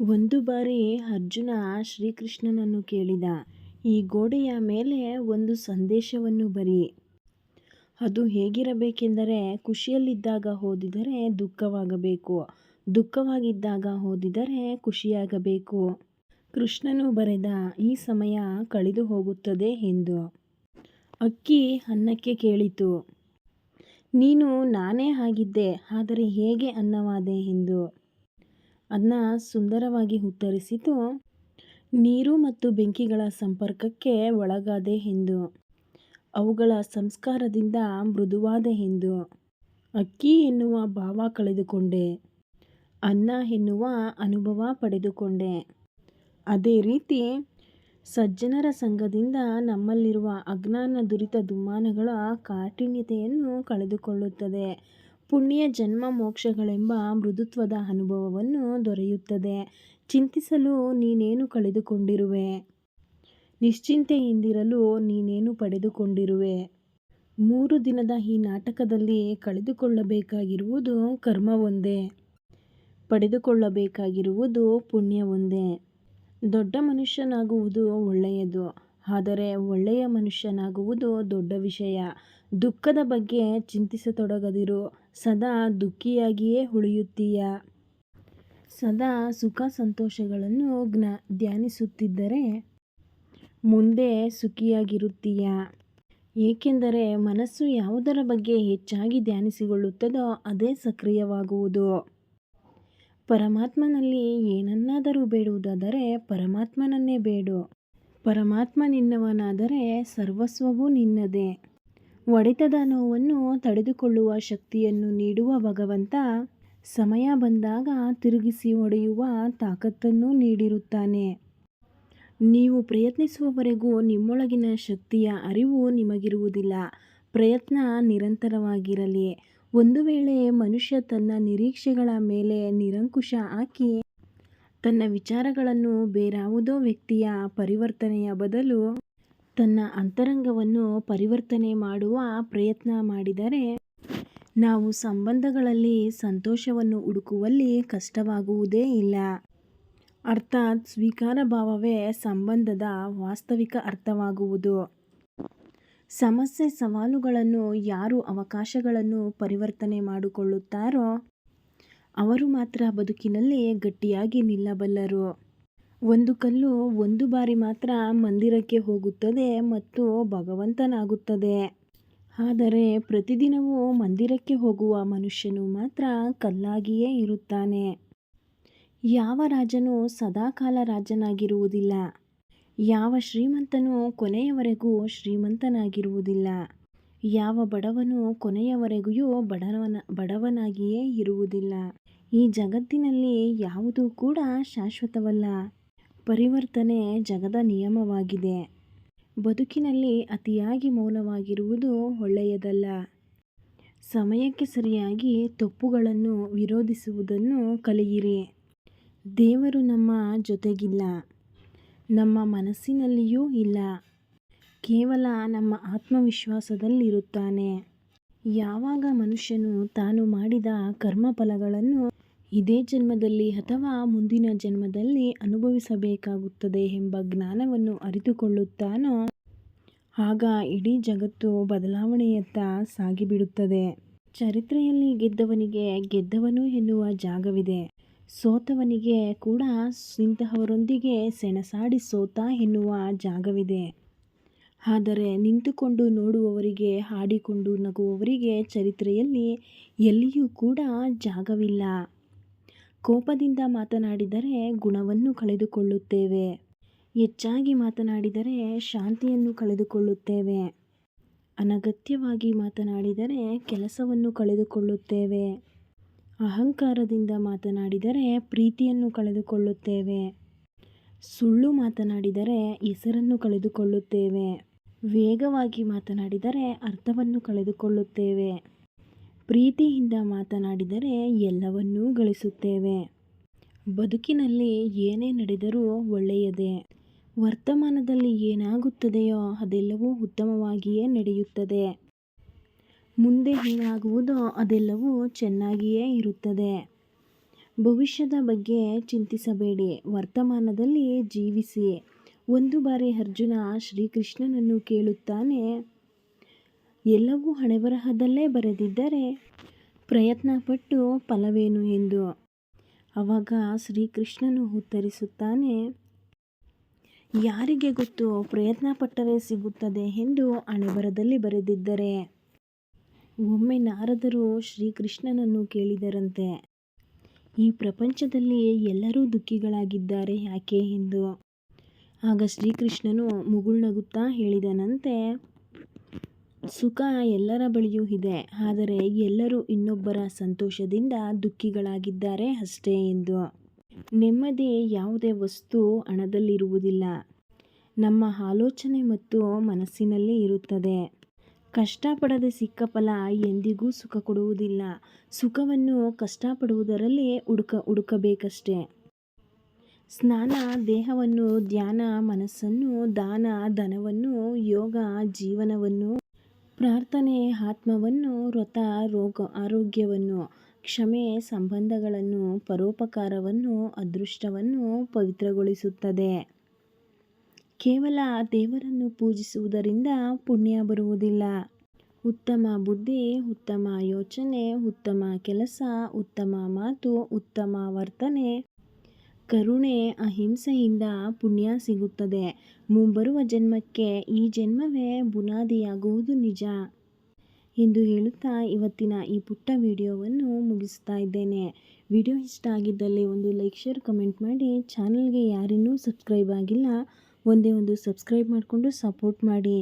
ಒಂದು ಬಾರಿ ಅರ್ಜುನ ಶ್ರೀಕೃಷ್ಣನನ್ನು ಕೇಳಿದ, ಈ ಗೋಡೆಯ ಮೇಲೆ ಒಂದು ಸಂದೇಶವನ್ನು ಬರಿ. ಅದು ಹೇಗಿರಬೇಕೆಂದರೆ ಖುಷಿಯಲ್ಲಿದ್ದಾಗ ಓದಿದರೆ ದುಃಖವಾಗಬೇಕು. ದುಃಖವಾಗಿದ್ದಾಗ ಓದಿದರೆ ಖುಷಿಯಾಗಬೇಕು ಕೃಷ್ಣನು ಬರೆದ, ಈ ಸಮಯ ಕಳೆದು ಹೋಗುತ್ತದೆ ಎಂದು ಅಕ್ಕಿ ಅನ್ನಕ್ಕೆ ಕೇಳಿತು, ನೀನು ನಾನೇ ಆಗಿದ್ದೆ, ಆದರೆ ಹೇಗೆ ಅನ್ನವಾದೆ? ಎಂದು. ಅನ್ನ ಸುಂದರವಾಗಿ ಉತ್ತರಿಸಿತು. ನೀರು ಮತ್ತು ಬೆಂಕಿಗಳ ಸಂಪರ್ಕಕ್ಕೆ ಒಳಗಾದೆ ಎಂದು ಅವುಗಳ ಸಂಸ್ಕಾರದಿಂದ ಮೃದುವಾದ ಎಂದು ಅಕ್ಕಿ ಎನ್ನುವ ಭಾವ ಕಳೆದುಕೊಂಡೆ. ಅನ್ನ ಎನ್ನುವ ಅನುಭವ ಪಡೆದುಕೊಂಡೆ. ಅದೇ ರೀತಿ ಸಜ್ಜನರ ಸಂಘದಿಂದ ನಮ್ಮಲ್ಲಿರುವ ಅಜ್ಞಾನ ದುರಿತ ದುಮ್ಮಾನಗಳ ಕಾಠಿಣ್ಯತೆಯನ್ನು ಕಳೆದುಕೊಳ್ಳುತ್ತದೆ. ಪುಣ್ಯ ಜನ್ಮ ಮೋಕ್ಷಗಳೆಂಬ ಮೃದುತ್ವದ ಅನುಭವವನ್ನು ದೊರೆಯುತ್ತದೆ. ಚಿಂತಿಸಲು ನೀನೇನು ಕಳೆದುಕೊಂಡಿರುವೆ? ನಿಶ್ಚಿಂತೆಯಿಂದಿರಲು ನೀನೇನು ಪಡೆದುಕೊಂಡಿರುವೆ? ಮೂರು ದಿನದ ಈ ನಾಟಕದಲ್ಲಿ ಕಳೆದುಕೊಳ್ಳಬೇಕಾಗಿರುವುದು ಕರ್ಮ ಒಂದೇ ಪಡೆದುಕೊಳ್ಳಬೇಕಾಗಿರುವುದು ಪುಣ್ಯ ಒಂದೇ ದೊಡ್ಡ ಮನುಷ್ಯನಾಗುವುದು ಒಳ್ಳೆಯದು. ಆದರೆ ಒಳ್ಳೆಯ ಮನುಷ್ಯನಾಗುವುದು ದೊಡ್ಡ ವಿಷಯ. ದುಃಖದ ಬಗ್ಗೆ ಚಿಂತಿಸತೊಡಗದಿರು. ಸದಾ ದುಃಖಿಯಾಗಿಯೇ ಉಳಿಯುತ್ತೀಯ. ಸದಾ ಸುಖ ಸಂತೋಷಗಳನ್ನು ಜ್ಞಾ, ಧ್ಯಾನಿಸುತ್ತಿದ್ದರೆ ಮುಂದೆ ಸುಖಿಯಾಗಿರುತ್ತೀಯ. ಏಕೆಂದರೆ ಮನಸ್ಸು ಯಾವುದರ ಬಗ್ಗೆ ಹೆಚ್ಚಾಗಿ ಧ್ಯಾನಿಸಿಕೊಳ್ಳುತ್ತದೋ ಅದೇ ಸಕ್ರಿಯವಾಗುವುದು. ಪರಮಾತ್ಮನಲ್ಲಿ ಏನನ್ನಾದರೂ ಬೇಡುವುದಾದರೆ ಪರಮಾತ್ಮನನ್ನೇ ಬೇಡು. ಪರಮಾತ್ಮ ನಿನ್ನವನಾದರೆ ಸರ್ವಸ್ವವೂ ನಿನ್ನದೇ. ಒಡೆತದ ನೋವನ್ನು ತಡೆದುಕೊಳ್ಳುವ ಶಕ್ತಿಯನ್ನು ನೀಡುವ ಭಗವಂತ ಸಮಯ ಬಂದಾಗ ತಿರುಗಿಸಿ ಒಡೆಯುವ ತಾಕತ್ತನ್ನು ನೀಡಿರುತ್ತಾನೆ. ನೀವು ಪ್ರಯತ್ನಿಸುವವರೆಗೂ ನಿಮ್ಮೊಳಗಿನ ಶಕ್ತಿಯ ಅರಿವು ನಿಮಗಿರುವುದಿಲ್ಲ. ಪ್ರಯತ್ನ ನಿರಂತರವಾಗಿರಲಿ. ಒಂದು ವೇಳೆ ಮನುಷ್ಯ ತನ್ನ ನಿರೀಕ್ಷೆಗಳ ಮೇಲೆ ನಿರಂಕುಶ ಹಾಕಿ ತನ್ನ ವಿಚಾರಗಳನ್ನು ಬೇರಾವುದೋ ವ್ಯಕ್ತಿಯ ಪರಿವರ್ತನೆಯ ಬದಲು ತನ್ನ ಅಂತರಂಗವನ್ನು ಪರಿವರ್ತನೆ ಮಾಡುವ ಪ್ರಯತ್ನ ಮಾಡಿದರೆ ನಾವು ಸಂಬಂಧಗಳಲ್ಲಿ ಸಂತೋಷವನ್ನು ಹುಡುಕುವಲ್ಲಿ ಕಷ್ಟವಾಗುವುದೇ ಇಲ್ಲ. ಅರ್ಥಾತ್ ಸ್ವೀಕಾರ ಭಾವವೇ ಸಂಬಂಧದ ವಾಸ್ತವಿಕ ಅರ್ಥವಾಗುವುದು. ಸಮಸ್ಯೆ ಸವಾಲುಗಳನ್ನು ಯಾರು ಅವಕಾಶಗಳನ್ನು ಪರಿವರ್ತನೆ ಮಾಡಿಕೊಳ್ಳುತ್ತಾರೋ ಅವರು ಮಾತ್ರ ಬದುಕಿನಲ್ಲಿ ಗಟ್ಟಿಯಾಗಿ ನಿಲ್ಲಬಲ್ಲರು. ಒಂದು ಕಲ್ಲು ಒಂದು ಬಾರಿ ಮಾತ್ರ ಮಂದಿರಕ್ಕೆ ಹೋಗುತ್ತದೆ ಮತ್ತು ಭಗವಂತನಾಗುತ್ತದೆ. ಆದರೆ ಪ್ರತಿದಿನವೂ ಮಂದಿರಕ್ಕೆ ಹೋಗುವ ಮನುಷ್ಯನು ಮಾತ್ರ ಕಲ್ಲಾಗಿಯೇ ಇರುತ್ತಾನೆ. ಯಾವ ರಾಜನು ಸದಾಕಾಲ ರಾಜನಾಗಿರುವುದಿಲ್ಲ. ಯಾವ ಶ್ರೀಮಂತನು ಕೊನೆಯವರೆಗೂ ಶ್ರೀಮಂತನಾಗಿರುವುದಿಲ್ಲ. ಯಾವ ಬಡವನು ಕೊನೆಯವರೆಗೂ ಬಡವನ, ಬಡವನಾಗಿಯೇ ಇರುವುದಿಲ್ಲ. ಈ ಜಗತ್ತಿನಲ್ಲಿ ಯಾವುದೂ ಕೂಡ ಶಾಶ್ವತವಲ್ಲ. ಪರಿವರ್ತನೆ ಜಗದ ನಿಯಮವಾಗಿದೆ. ಬದುಕಿನಲ್ಲಿ ಅತಿಯಾಗಿ ಮೌನವಾಗಿರುವುದು ಒಳ್ಳೆಯದಲ್ಲ. ಸಮಯಕ್ಕೆ ಸರಿಯಾಗಿ ತಪ್ಪುಗಳನ್ನು ವಿರೋಧಿಸುವುದನ್ನು ಕಲಿಯಿರಿ. ದೇವರು ನಮ್ಮ ಜೊತೆಗಿಲ್ಲ. ನಮ್ಮ ಮನಸ್ಸಿನಲ್ಲಿಯೂ ಇಲ್ಲ. ಕೇವಲ ನಮ್ಮ ಆತ್ಮವಿಶ್ವಾಸದಲ್ಲಿರುತ್ತಾನೆ. ಯಾವಾಗ ಮನುಷ್ಯನು ತಾನು ಮಾಡಿದ ಕರ್ಮಫಲಗಳನ್ನು ಇದೇ ಜನ್ಮದಲ್ಲಿ ಅಥವಾ ಮುಂದಿನ ಜನ್ಮದಲ್ಲಿ ಅನುಭವಿಸಬೇಕಾಗುತ್ತದೆ ಎಂಬ ಜ್ಞಾನವನ್ನು ಅರಿತುಕೊಳ್ಳುತ್ತಾನೋ, ಆಗ ಇಡೀ ಜಗತ್ತು ಬದಲಾವಣೆಯತ್ತ ಸಾಗಿಬಿಡುತ್ತದೆ. ಚರಿತ್ರೆಯಲ್ಲಿ ಗೆದ್ದವನಿಗೆ ಗೆದ್ದವನು ಎನ್ನುವ ಜಾಗವಿದೆ. ಸೋತವನಿಗೆ ಕೂಡ ಇಂತಹವರೊಂದಿಗೆ ಸೆಣಸಾಡಿ ಸೋತ ಎನ್ನುವ ಜಾಗವಿದೆ. ಆದರೆ ನಿಂತುಕೊಂಡು ನೋಡುವವರಿಗೆ, ಹಾಡಿಕೊಂಡು ನಗುವವರಿಗೆ ಚರಿತ್ರೆಯಲ್ಲಿ ಎಲ್ಲಿಯೂ ಕೂಡ ಜಾಗವಿಲ್ಲ. ಕೋಪದಿಂದ ಮಾತನಾಡಿದರೆ ಗುಣವನ್ನು ಕಳೆದುಕೊಳ್ಳುತ್ತೇವೆ. ಹೆಚ್ಚಾಗಿ ಮಾತನಾಡಿದರೆ ಶಾಂತಿಯನ್ನು ಕಳೆದುಕೊಳ್ಳುತ್ತೇವೆ. ಅನಗತ್ಯವಾಗಿ ಮಾತನಾಡಿದರೆ ಕೆಲಸವನ್ನು ಕಳೆದುಕೊಳ್ಳುತ್ತೇವೆ. ಅಹಂಕಾರದಿಂದ ಮಾತನಾಡಿದರೆ ಪ್ರೀತಿಯನ್ನು ಕಳೆದುಕೊಳ್ಳುತ್ತೇವೆ. ಸುಳ್ಳು ಮಾತನಾಡಿದರೆ ಹೆಸರನ್ನು ಕಳೆದುಕೊಳ್ಳುತ್ತೇವೆ. ವೇಗವಾಗಿ ಮಾತನಾಡಿದರೆ ಅರ್ಥವನ್ನು ಕಳೆದುಕೊಳ್ಳುತ್ತೇವೆ. ಪ್ರೀತಿಯಿಂದ ಮಾತನಾಡಿದರೆ ಎಲ್ಲವನ್ನೂ ಗಳಿಸುತ್ತೇವೆ. ಬದುಕಿನಲ್ಲಿ ಏನೇ ನಡೆದರೂ ಒಳ್ಳೆಯದೇ. ವರ್ತಮಾನದಲ್ಲಿ ಏನಾಗುತ್ತದೆಯೋ ಅದೆಲ್ಲವೂ ಉತ್ತಮವಾಗಿಯೇ ನಡೆಯುತ್ತದೆ. ಮುಂದೆ ಏನಾಗುವುದೋ ಅದೆಲ್ಲವೂ ಚೆನ್ನಾಗಿಯೇ ಇರುತ್ತದೆ. ಭವಿಷ್ಯದ ಬಗ್ಗೆ ಚಿಂತಿಸಬೇಡಿ. ವರ್ತಮಾನದಲ್ಲಿ ಜೀವಿಸಿ. ಒಂದು ಬಾರಿ ಅರ್ಜುನ ಶ್ರೀಕೃಷ್ಣನನ್ನು ಕೇಳುತ್ತಾನೆ, ಎಲ್ಲವೂ ಹಣೆಬರಹದಲ್ಲೇ ಬರೆದಿದ್ದರೆ ಪ್ರಯತ್ನಪಟ್ಟು ಫಲವೇನು ಎಂದು. ಆವಾಗ ಶ್ರೀಕೃಷ್ಣನು ಉತ್ತರಿಸುತ್ತಾನೆ, ಯಾರಿಗೆ ಗೊತ್ತು ಪ್ರಯತ್ನ ಪಟ್ಟರೆ ಸಿಗುತ್ತದೆ ಎಂದು ಹಣೆಬರದಲ್ಲಿ ಬರೆದಿದ್ದರೆ? ಒಮ್ಮೆ ನಾರದರು ಶ್ರೀಕೃಷ್ಣನನ್ನು ಕೇಳಿದರಂತೆ, ಈ ಪ್ರಪಂಚದಲ್ಲಿ ಎಲ್ಲರೂ ದುಃಖಿಗಳಾಗಿದ್ದಾರೆ ಯಾಕೆ ಎಂದು. ಆಗ ಶ್ರೀಕೃಷ್ಣನು ಮುಗುಳ್ನಗುತ್ತಾ ಹೇಳಿದನಂತೆ, ಸುಖ ಎಲ್ಲರ ಬಳಿಯೂ ಇದೆ, ಆದರೆ ಎಲ್ಲರೂ ಇನ್ನೊಬ್ಬರ ಸಂತೋಷದಿಂದ ದುಃಖಿಗಳಾಗಿದ್ದಾರೆ ಅಷ್ಟೇ ಎಂದು. ನೆಮ್ಮದಿ ಯಾವುದೇ ವಸ್ತು ಹಣದಲ್ಲಿರುವುದಿಲ್ಲ. ನಮ್ಮ ಆಲೋಚನೆ ಮತ್ತು ಮನಸ್ಸಿನಲ್ಲಿ ಇರುತ್ತದೆ. ಕಷ್ಟಪಡದೆ ಸಿಕ್ಕ ಫಲ ಎಂದಿಗೂ ಸುಖ ಕೊಡುವುದಿಲ್ಲ. ಸುಖವನ್ನು ಕಷ್ಟಪಡುವುದರಲ್ಲಿ ಹುಡುಕ ಹುಡುಕಬೇಕಷ್ಟೇ ಸ್ನಾನ, ದೇಹವನ್ನು, ಧ್ಯಾನ, ಮನಸ್ಸನ್ನು, ದಾನ, ಧನವನ್ನು, ಯೋಗ, ಜೀವನವನ್ನು, ಪ್ರಾರ್ಥನೆ, ಆತ್ಮವನ್ನು, ವ್ರತ, ರೋಗ, ಆರೋಗ್ಯವನ್ನು, ಕ್ಷಮೆ, ಸಂಬಂಧಗಳನ್ನು, ಪರೋಪಕಾರವನ್ನು, ಅದೃಷ್ಟವನ್ನು ಪವಿತ್ರಗೊಳಿಸುತ್ತದೆ. ಕೇವಲ ದೇವರನ್ನು ಪೂಜಿಸುವುದರಿಂದ ಪುಣ್ಯ ಬರುವುದಿಲ್ಲ. ಉತ್ತಮ ಬುದ್ಧಿ, ಉತ್ತಮ ಯೋಚನೆ, ಉತ್ತಮ ಕೆಲಸ, ಉತ್ತಮ ಮಾತು, ಉತ್ತಮ ವರ್ತನೆ ಕರುಣೆ ಅಹಿಂಸೆಯಿಂದ ಪುಣ್ಯ ಸಿಗುತ್ತದೆ. ಮುಂಬರುವ ಜನ್ಮಕ್ಕೆ ಈ ಜನ್ಮವೇ ಬುನಾದಿಯಾಗುವುದು ನಿಜ. ಎಂದು ಹೇಳುತ್ತಾ ಇವತ್ತಿನ ಈ ಪುಟ್ಟ ವಿಡಿಯೋವನ್ನು ಮುಗಿಸ್ತಾ ಇದ್ದೇನೆ. ವಿಡಿಯೋ ಇಷ್ಟ ಆಗಿದ್ದಲ್ಲಿ ಒಂದು ಲೈಕ್, ಶೇರ್, ಕಮೆಂಟ್ ಮಾಡಿ. ಚಾನಲ್ಗೆ ಯಾರಿನ್ನೂ ಸಬ್ಸ್ಕ್ರೈಬ್ ಆಗಿಲ್ಲ, ಒಂದೇ ಒಂದು ಸಬ್ಸ್ಕ್ರೈಬ್ ಮಾಡಿಕೊಂಡು ಸಪೋರ್ಟ್ ಮಾಡಿ.